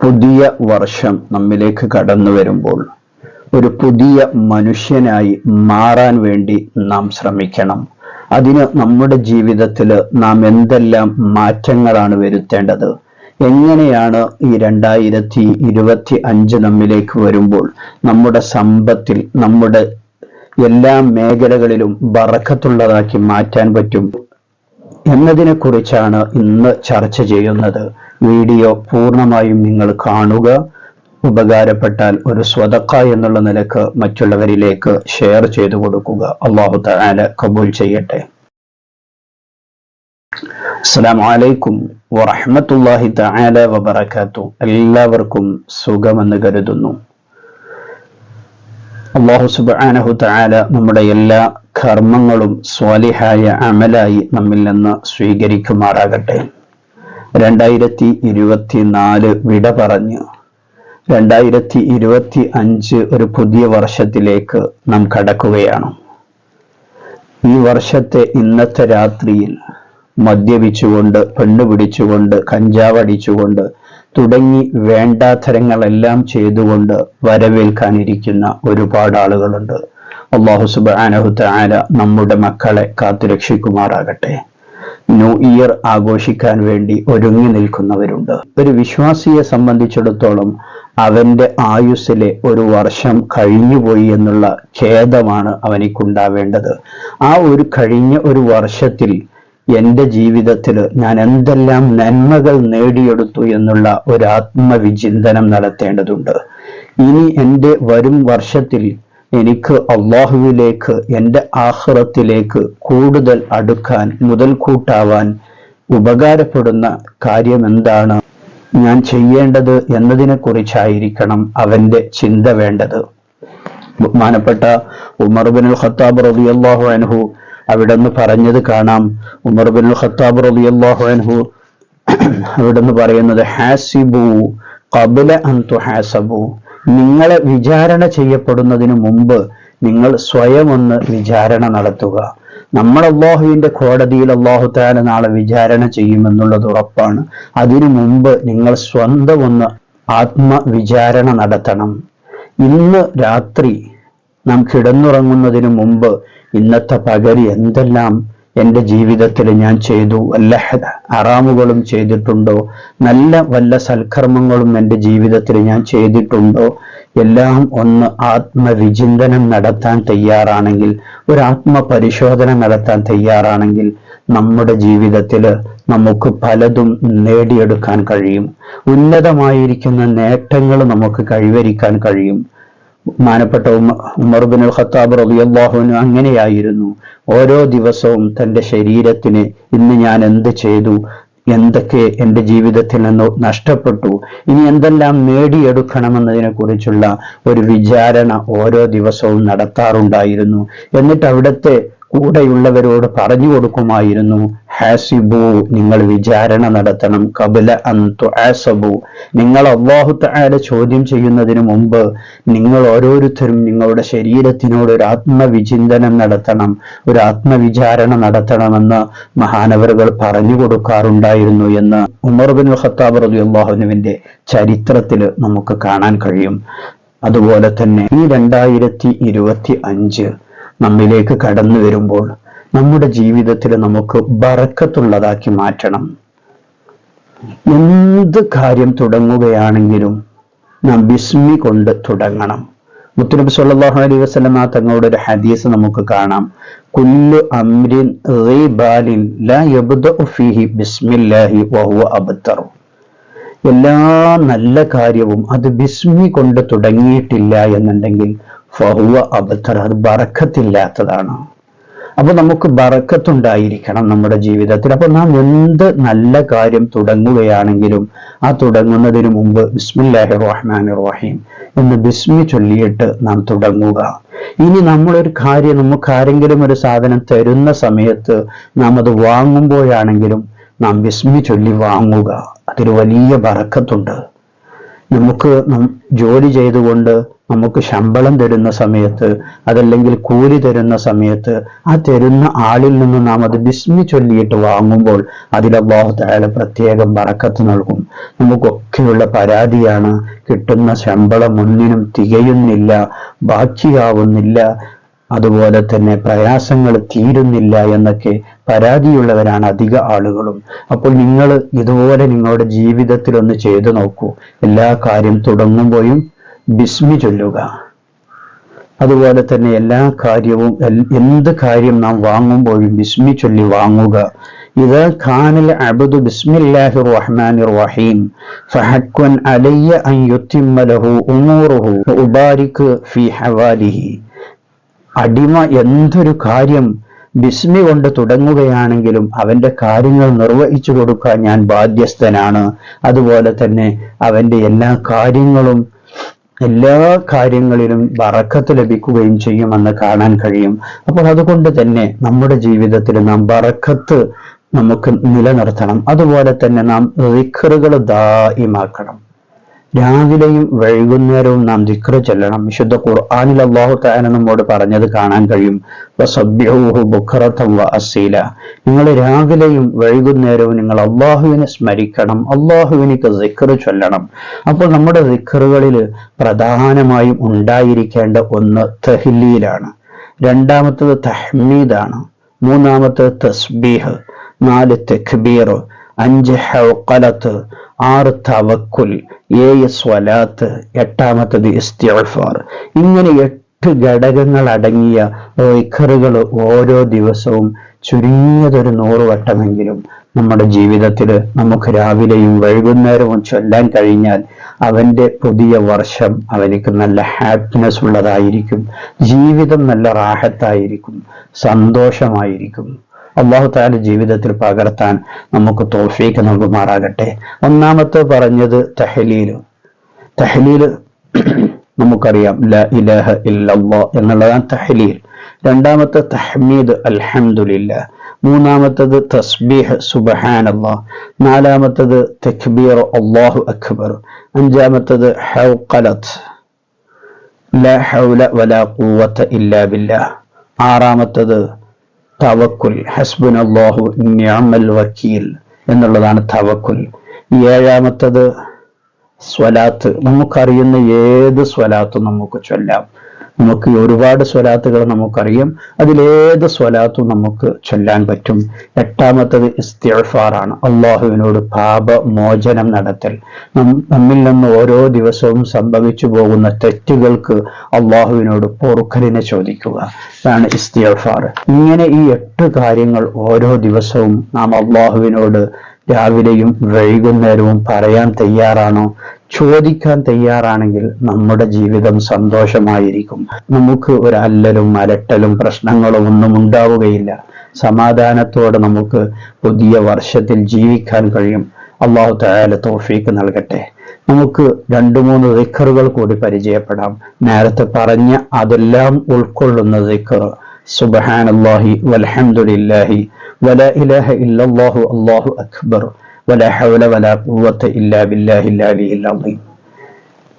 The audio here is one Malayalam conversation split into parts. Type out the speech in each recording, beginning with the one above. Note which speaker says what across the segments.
Speaker 1: പുതിയ വർഷം നമ്മിലേക്ക് കടന്നു വരുമ്പോൾ ഒരു പുതിയ മനുഷ്യനായി മാറാൻ വേണ്ടി നാം ശ്രമിക്കണം. അതിന് നമ്മുടെ ജീവിതത്തിൽ നാം എന്തെല്ലാം മാറ്റങ്ങളാണ് വരുത്തേണ്ടത്? എങ്ങനെയാണ് ഈ രണ്ടായിരത്തി ഇരുപത്തി അഞ്ച് നമ്മിലേക്ക് വരുമ്പോൾ നമ്മുടെ സമ്പത്തിൽ നമ്മുടെ എല്ലാ മേഖലകളിലും ബറക്കത്തുള്ളതാക്കി മാറ്റാൻ പറ്റും എന്നതിനെ കുറിച്ചാണ് ഇന്ന് ചർച്ച ചെയ്യുന്നത്. വീഡിയോ പൂർണമായും നിങ്ങൾ കാണുക. ഉപകാരപ്പെട്ടാൽ ഒരു സ്വതക്ക എന്നുള്ള നിലയ്ക്ക് മറ്റുള്ളവരിലേക്ക് ഷെയർ ചെയ്തു കൊടുക്കുക. അള്ളാഹു താല കബൂൽ ചെയ്യട്ടെ. അസ്സലാമു അലൈക്കും വറഹ്മത്തുള്ളാഹി തആല വബറകാത്തു. എല്ലാവർക്കും സുഖമെന്ന് കരുതുന്നു. അള്ളാഹു സുബാനഹു താല നമ്മുടെ എല്ലാ കർമ്മങ്ങളും സ്വാലിഹായ അമലായി നമ്മിൽ നിന്ന് സ്വീകരിക്കുമാറാകട്ടെ. രണ്ടായിരത്തി ഇരുപത്തിനാല് വിട പറഞ്ഞു. രണ്ടായിരത്തി ഇരുപത്തി അഞ്ച് ഒരു പുതിയ വർഷത്തിലേക്ക് നാം കടക്കുകയാണ്. ഈ വർഷത്തെ ഇന്നത്തെ രാത്രിയിൽ മദ്യപിച്ചുകൊണ്ട് പെണ്ണു പിടിച്ചുകൊണ്ട് കഞ്ചാവടിച്ചുകൊണ്ട് തുടങ്ങി വേണ്ടാത്തരങ്ങളെല്ലാം ചെയ്തുകൊണ്ട് വരവേൽക്കാനിരിക്കുന്ന ഒരുപാട് ആളുകളുണ്ട്. അള്ളാഹു സുബാനഹു താല നമ്മുടെ മക്കളെ കാത്തുരക്ഷിക്കുമാറാകട്ടെ. ന്യൂ ഇയർ ആഘോഷിക്കാൻ വേണ്ടി ഒരുങ്ങി നിൽക്കുന്നവരുണ്ട്. ഒരു വിശ്വാസിയെ സംബന്ധിച്ചിടത്തോളം അവന്റെ ആയുസ്സിലെ ഒരു വർഷം കഴിഞ്ഞുപോയി എന്നുള്ള ഖേദമാണ് അവനിക്കുണ്ടാവേണ്ടത്. ആ ഒരു കഴിഞ്ഞ ഒരു വർഷത്തിൽ എന്റെ ജീവിതത്തിൽ ഞാൻ എന്തെല്ലാം നന്മകൾ നേടിയെടുത്തു എന്നുള്ള ഒരു ആത്മവിചിന്തനം നടത്തേണ്ടതുണ്ട്. ഇനി എന്റെ വരും വർഷത്തിൽ എനിക്ക് അള്ളാഹുവിലേക്ക് എന്റെ ആഹ്റത്തിലേക്ക് കൂടുതൽ അടുക്കാൻ മുതൽക്കൂട്ടാവാൻ ഉപകാരപ്പെടുന്ന കാര്യം എന്താണ്? ഞാൻ ചെയ്യേണ്ടത് എന്നതിനെ കുറിച്ചായിരിക്കണം അവന്റെ ചിന്ത വേണ്ടത്. ബഹുമാനപ്പെട്ട ഉമർ ബിൻ ഖത്താബ് റളിയല്ലാഹു അൻഹു അവിടെ നിന്ന് പറഞ്ഞത് കാണാം. ഉമർ ബിൻ ഖത്താബ് റളിയല്ലാഹു അൻഹു അവിടെ നിന്ന് പറയുന്നത് ഹാസിബു ഖബല അൻ തുഹാസബു. നിങ്ങളെ വിചാരണ ചെയ്യപ്പെടുന്നതിന് മുമ്പ് നിങ്ങൾ സ്വയം ഒന്ന് വിചാരണ നടത്തുക. നമ്മൾ അള്ളാഹുവിന്റെ കോടതിയിൽ അള്ളാഹു താല നാളെ വിചാരണ ചെയ്യുമെന്നുള്ളത് ഉറപ്പാണ്. അതിനു മുമ്പ് നിങ്ങൾ സ്വന്തം ഒന്ന് ആത്മവിചാരണ നടത്തണം. ഇന്ന് രാത്രി നാം കിടന്നുറങ്ങുന്നതിനു മുമ്പ് ഇന്നത്തെ പകരി എന്തെല്ലാം എന്റെ ജീവിതത്തിൽ ഞാൻ ചെയ്തു. വല്ല അറാമുകളും ചെയ്തിട്ടുണ്ടോ? നല്ല വല്ല സൽക്കർമ്മങ്ങളും എന്റെ ജീവിതത്തിൽ ഞാൻ ചെയ്തിട്ടുണ്ടോ? എല്ലാം ഒന്ന് ആത്മവിചിന്തനം നടത്താൻ തയ്യാറാണെങ്കിൽ ഒരു ആത്മപരിശോധന നടത്താൻ തയ്യാറാണെങ്കിൽ നമ്മുടെ ജീവിതത്തിൽ നമുക്ക് പലതും നേടിയെടുക്കാൻ കഴിയും. ഉന്നതമായിരിക്കുന്ന നേട്ടങ്ങൾ നമുക്ക് കൈവരിക്കാൻ കഴിയും. മാനപ്പെട്ട ഉമർ ബിൻ ഖത്താബ് റളിയല്ലാഹുവിന് അങ്ങനെയായിരുന്നു. ഓരോ ദിവസവും തന്റെ ശരീരത്തിന് ഇന്ന് ഞാൻ എന്ത് ചെയ്തു? എന്തൊക്കെ എന്റെ ജീവിതത്തിൽ നിന്ന് നഷ്ടപ്പെട്ടു? ഇനി എന്തെല്ലാം നേടിയെടുക്കണമെന്നതിനെ കുറിച്ചുള്ള ഒരു വിചാരണ ഓരോ ദിവസവും നടത്താറുണ്ടായിരുന്നു. എന്നിട്ട് അവിടുത്തെ കൂടെയുള്ളവരോട് പറഞ്ഞു കൊടുക്കുമായിരുന്നു. ഹാസിബു നിങ്ങൾ വിചാരണ നടത്തണം. കബല അന്തു ആസബു നിങ്ങൾ അള്ളാഹു തആല ചോദ്യം ചെയ്യുന്നതിന് മുമ്പ് നിങ്ങൾ ഓരോരുത്തരും നിങ്ങളുടെ ശരീരത്തിനോട് ഒരു ആത്മവിചിന്തനം നടത്തണം ഒരു ആത്മവിചാരണ നടത്തണമെന്ന് മഹാനവറുകൾ പറഞ്ഞു കൊടുക്കാറുണ്ടായിരുന്നു എന്ന് ഉമർ ബിൻ ഖത്താബ് അള്ളാഹുനുവിന്റെ ചരിത്രത്തിൽ നമുക്ക് കാണാൻ കഴിയും. അതുപോലെ തന്നെ ഈ രണ്ടായിരത്തി ഇരുപത്തി അഞ്ച് നമ്മിലേക്ക് കടന്നു വരുമ്പോൾ നമ്മുടെ ജീവിതത്തിൽ നമുക്ക് ബറക്കത്തുള്ളതാക്കി മാറ്റണം. എന്ത് കാര്യം തുടങ്ങുകയാണെങ്കിലും നാം ബിസ്മി കൊണ്ട് തുടങ്ങണം. മുത്തുനബി സല്ലല്ലാഹു അലൈഹി വസല്ലമ തങ്ങളുടെ ഒരു ഹദീസ് നമുക്ക് കാണാം. കുല്ലു അബ്തറു. എല്ലാ നല്ല കാര്യവും അത് ബിസ്മി കൊണ്ട് തുടങ്ങിയിട്ടില്ല എന്നുണ്ടെങ്കിൽ ഫഹുവ അബത്തർ അത് ബറക്കത്തില്ലാത്തതാണ്. അപ്പൊ നമുക്ക് ബറക്കത്തുണ്ടായിരിക്കണം നമ്മുടെ ജീവിതത്തിൽ. അപ്പൊ നാം എന്ത് നല്ല കാര്യം തുടങ്ങുകയാണെങ്കിലും ആ തുടങ്ങുന്നതിന് മുമ്പ് ബിസ്മില്ലാഹി റഹ്മാൻ റഹീം എന്ന് ബിസ്മി ചൊല്ലിയിട്ട് നാം തുടങ്ങുക. ഇനി നമ്മളൊരു കാര്യം നമുക്ക് ആരെങ്കിലും ഒരു സാധനം തരുന്ന സമയത്ത് നാം അത് വാങ്ങുമ്പോഴാണെങ്കിലും നാം ബിസ്മി ചൊല്ലി വാങ്ങുക. അതൊരു വലിയ ബറക്കത്തുണ്ട്. നമുക്ക് ജോലി ചെയ്തുകൊണ്ട് നമുക്ക് ശമ്പളം തരുന്ന സമയത്ത് അതല്ലെങ്കിൽ കൂലി തരുന്ന സമയത്ത് ആ തരുന്ന ആളിൽ നിന്ന് നാം അത് ബിസ്മി ചൊല്ലിയിട്ട് വാങ്ങുമ്പോൾ അതിൽ അള്ളാഹു താല പ്രത്യേകം വറക്കത്ത് നൽകും. നമുക്കൊക്കെയുള്ള പരാതിയാണ് കിട്ടുന്ന ശമ്പളം ഒന്നിനും തികയുന്നില്ല ബാക്കിയാവുന്നില്ല. അതുപോലെ തന്നെ പ്രയാസങ്ങൾ തീരുന്നില്ല എന്നൊക്കെ പരാതിയുള്ളവരാണ് അധിക ആളുകളും. അപ്പോൾ നിങ്ങൾ ഇതുപോലെ നിങ്ങളുടെ ജീവിതത്തിൽ ഒന്ന് ചെയ്തു നോക്കൂ. എല്ലാ കാര്യം തുടങ്ങുമ്പോഴും ബിസ്മി ചൊല്ലുക. അതുപോലെ തന്നെ എല്ലാ കാര്യവും എന്ത് കാര്യം നാം വാങ്ങുമ്പോഴും ബിസ്മി ചൊല്ലി വാങ്ങുക. ഇത് ഖാനിൽ അബുദു ബിസ്മില്ലാഹി റഹ്മാനി റഹീം. ഫഹക്കുൻ അലയ്യ അൻ യുത്തിമ്മലഹു ഉമൂറുഹു ഉബാരിക് ഫി ഹവാലിഹി. അടിമ എന്തൊരു കാര്യം? ബിസ്മി കൊണ്ട് തുടങ്ങുകയാണെങ്കിലും അവന്റെ കാര്യങ്ങൾ നിർവഹിച്ചു കൊടുക്കാൻ ഞാൻ ബാധ്യസ്ഥനാണ്. അതുപോലെ തന്നെ അവന്റെ എല്ലാ കാര്യങ്ങളും എല്ലാ കാര്യങ്ങളിലും ബറക്കത്ത് ലഭിക്കുകയും ചെയ്യുമെന്ന് കാണാൻ കഴിയും. അപ്പോൾ അതുകൊണ്ട് തന്നെ നമ്മുടെ ജീവിതത്തിൽ നാം ബറക്കത്ത് നമുക്ക് നിലനിർത്തണം. അതുപോലെ തന്നെ നാം റിക്കറുകൾ ദായിമാക്കണം. രാവിലെയും വൈകുന്നേരവും നാം ദിക്ര ചെല്ലണം. വിശുദ്ധ ഖുർആാനിൽ അള്ളാഹു താന നമ്മോട് പറഞ്ഞത് കാണാൻ കഴിയും. അസീല നിങ്ങൾ രാവിലെയും വൈകുന്നേരവും നിങ്ങൾ അള്ളാഹുവിനെ സ്മരിക്കണം. അള്ളാഹുവിനിക്ക് ദിക്ർ ചൊല്ലണം. അപ്പോൾ നമ്മുടെ ദിക്റുകളിൽ പ്രധാനമായും ഉണ്ടായിരിക്കേണ്ട ഒന്ന് തഹ്ലീലാണ്. രണ്ടാമത്തത് തഹ്മീദാണ്. മൂന്നാമത്തത് തസ്ബീഹ്. നാല് തെഖ്ബീർ അഞ്ച് ഹൗക്കലത്ത് ആറ് തവക്കുൽ. ഏഴ് സ്വലാത്ത് എട്ടാമത്തത് ഇസ്തിഫാർ ഇങ്ങനെ എട്ട് ഘടകങ്ങൾ അടങ്ങിയ റിഖറുകൾ ഓരോ ദിവസവും ചുരുങ്ങിയതൊരു നൂറ് വട്ടമെങ്കിലും നമ്മുടെ ജീവിതത്തിൽ നമുക്ക് രാവിലെയും വൈകുന്നേരവും ചൊല്ലാൻ കഴിഞ്ഞാൽ അവന്റെ പുതിയ വർഷം അവനിക്ക് നല്ല ഹാപ്പിനെസ് ഉള്ളതായിരിക്കും. ജീവിതം നല്ല റാഹത്തായിരിക്കും. സന്തോഷമായിരിക്കും. അള്ളാഹു താല ജീവിതത്തിൽ പകർത്താൻ നമുക്ക് തോഫീക്ക് നൽകുമാറാകട്ടെ. ഒന്നാമത്തെ പറഞ്ഞത് തഹലീൽ. തഹലീൽ നമുക്കറിയാം ല ഇലഹ ഇല്ലല്ലോ എന്നുള്ളതാണ് തഹലീൽ. രണ്ടാമത്തെ തഹ്മീദ് അൽഹംദുലില്ല മൂന്നാമത്തത് തസ്ബീഹ് സുബഹാനല്ലാ നാലാമത്തത് തക്ബീർ അള്ളാഹു അക്ബർ. അഞ്ചാമത്തത് ഹൗഖലത്ത്. ല ഹൗല വലാ ഖുവത ഇല്ലാ ബില്ലാഹ്. ആറാമത്തത് തവക്കുൽ. ഹസ്ബുൻ അള്ളാഹു ന്യാമൽ വക്കീൽ എന്നുള്ളതാണ് തവക്കുൽ. ഏഴാമത്തത് സ്വലാത്ത്. നമുക്കറിയുന്ന ഏത് സ്വലാത്തും നമുക്ക് ചൊല്ലാം. നമുക്ക് ഒരുപാട് സ്വലാത്തുകൾ നമുക്കറിയാം. അതിലേത് സ്വലാത്തും നമുക്ക് ചൊല്ലാൻ പറ്റും. എട്ടാമത്തത് ഇസ്തിഫാറാണ് അള്ളാഹുവിനോട് പാപമോചനം നടത്തൽ. നമ്മിൽ നിന്ന് ഓരോ ദിവസവും സംഭവിച്ചു പോകുന്ന തെറ്റുകൾക്ക് അള്ളാഹുവിനോട് പൊറുക്കലിനെ ചോദിക്കുക. അതാണ് ഇസ്തിഫാർ ഇങ്ങനെ ഈ എട്ട് കാര്യങ്ങൾ ഓരോ ദിവസവും നാം അള്ളാഹുവിനോട് രാവിലെയും വൈകുന്നേരവും പറയാൻ തയ്യാറാണോ? ചോദിക്കാൻ തയ്യാറാണെങ്കിൽ നമ്മുടെ ജീവിതം സന്തോഷമായിരിക്കും. നമുക്ക് ഒരു അല്ലലും അലട്ടലും പ്രശ്നങ്ങളും ഒന്നും ഉണ്ടാവുകയില്ല. സമാധാനത്തോടെ നമുക്ക് പുതിയ വർഷത്തിൽ ജീവിക്കാൻ കഴിയും. അള്ളാഹു തയാല തോഫീക്ക് നൽകട്ടെ. നമുക്ക് രണ്ടു മൂന്ന് ദിക്കറുകൾ കൂടി പരിചയപ്പെടാം. നേരത്തെ പറഞ്ഞ അതെല്ലാം ഉൾക്കൊള്ളുന്ന ദിക്കർ സുബഹാൻ അള്ളാഹി വലഹമുല്ലാഹി വല ഇലഹ ഇല്ലാഹു അള്ളാഹു അക്ബർ. ولا حول ولا قوة إلا بالله العلي العظيم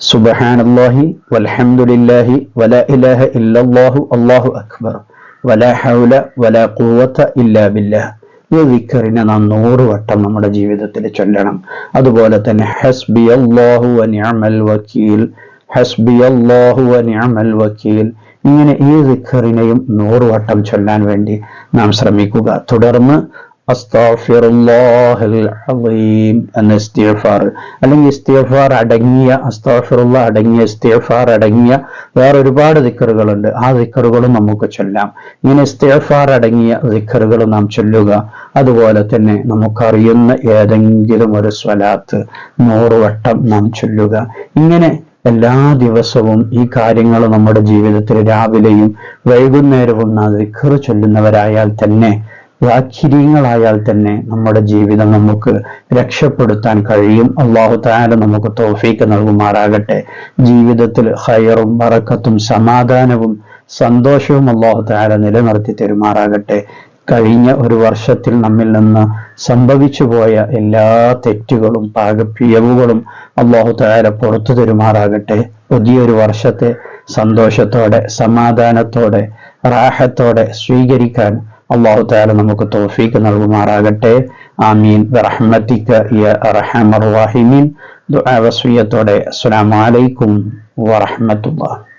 Speaker 1: سبحان الله والحمد لله ولا إله إلا الله الله أكبر ولا حول ولا قوة إلا بالله ഈ വിക്കറിനെ നാം നൂറ് വട്ടം നമ്മുടെ ജീവിതത്തിൽ ചൊല്ലണം അതുപോലെ തന്നെ ഹസ്ബി അള്ളാഹു നിഅമൽ വക്കീൽ ഹസ്ബി അള്ളാഹു നിഅമൽ വക്കീൽ ഇങ്ങനെ ഈ വിക്കറിനെയും നൂറ് വട്ടം ചൊല്ലാൻ വേണ്ടി നാം ശ്രമിക്കുക തുടർന്ന് എന്ന ഇസ്തിഫാർ അല്ലെങ്കിൽ ഇസ്തിഫാർ അടങ്ങിയ അസ്താഫിറുള്ള അടങ്ങിയ ഇസ്തിഫാർ അടങ്ങിയ വേറെ ഒരുപാട് ദിക്കറുകളുണ്ട്. ആ ദിക്കറുകളും നമുക്ക് ചൊല്ലാം. ഇങ്ങനെ ഇസ്തിഫാർ അടങ്ങിയ ദിക്കറുകൾ നാം ചൊല്ലുക. അതുപോലെ തന്നെ നമുക്കറിയുന്ന ഏതെങ്കിലും ഒരു സ്വലാത്ത് നൂറ് വട്ടം നാം ചൊല്ലുക. ഇങ്ങനെ എല്ലാ ദിവസവും ഈ കാര്യങ്ങൾ നമ്മുടെ ജീവിതത്തിൽ രാവിലെയും വൈകുന്നേരവും നാം ദിക്കറ് ചൊല്ലുന്നവരായാൽ തന്നെ വാക്കിര്യങ്ങളായാൽ തന്നെ നമ്മുടെ ജീവിതം നമുക്ക് രക്ഷപ്പെടുത്താൻ കഴിയും. അള്ളാഹു താല നമുക്ക് തോഫീക്ക് നൽകുമാറാകട്ടെ. ജീവിതത്തിൽ ഹയറും വറക്കത്തും സമാധാനവും സന്തോഷവും അള്ളാഹു താല നിലനിർത്തി തരുമാറാകട്ടെ. കഴിഞ്ഞ ഒരു വർഷത്തിൽ നമ്മിൽ നിന്ന് സംഭവിച്ചു പോയ എല്ലാ തെറ്റുകളും പാകപ്പിയവുകളും അള്ളാഹു താര പുറത്തു തരുമാറാകട്ടെ. പുതിയൊരു വർഷത്തെ സന്തോഷത്തോടെ സമാധാനത്തോടെ റാഹത്തോടെ സ്വീകരിക്കാൻ അള്ളാഹു താല നമുക്ക് തോഫീക്ക് നൽകുമാറാകട്ടെ. ആമീൻ. റഹ്മത്തിക്ക് വാഹിമീൻ ദുആ വസിയത്തോടെ. അസ്സലാമു അലൈക്കും വറഹ്മത്തുള്ളാഹി.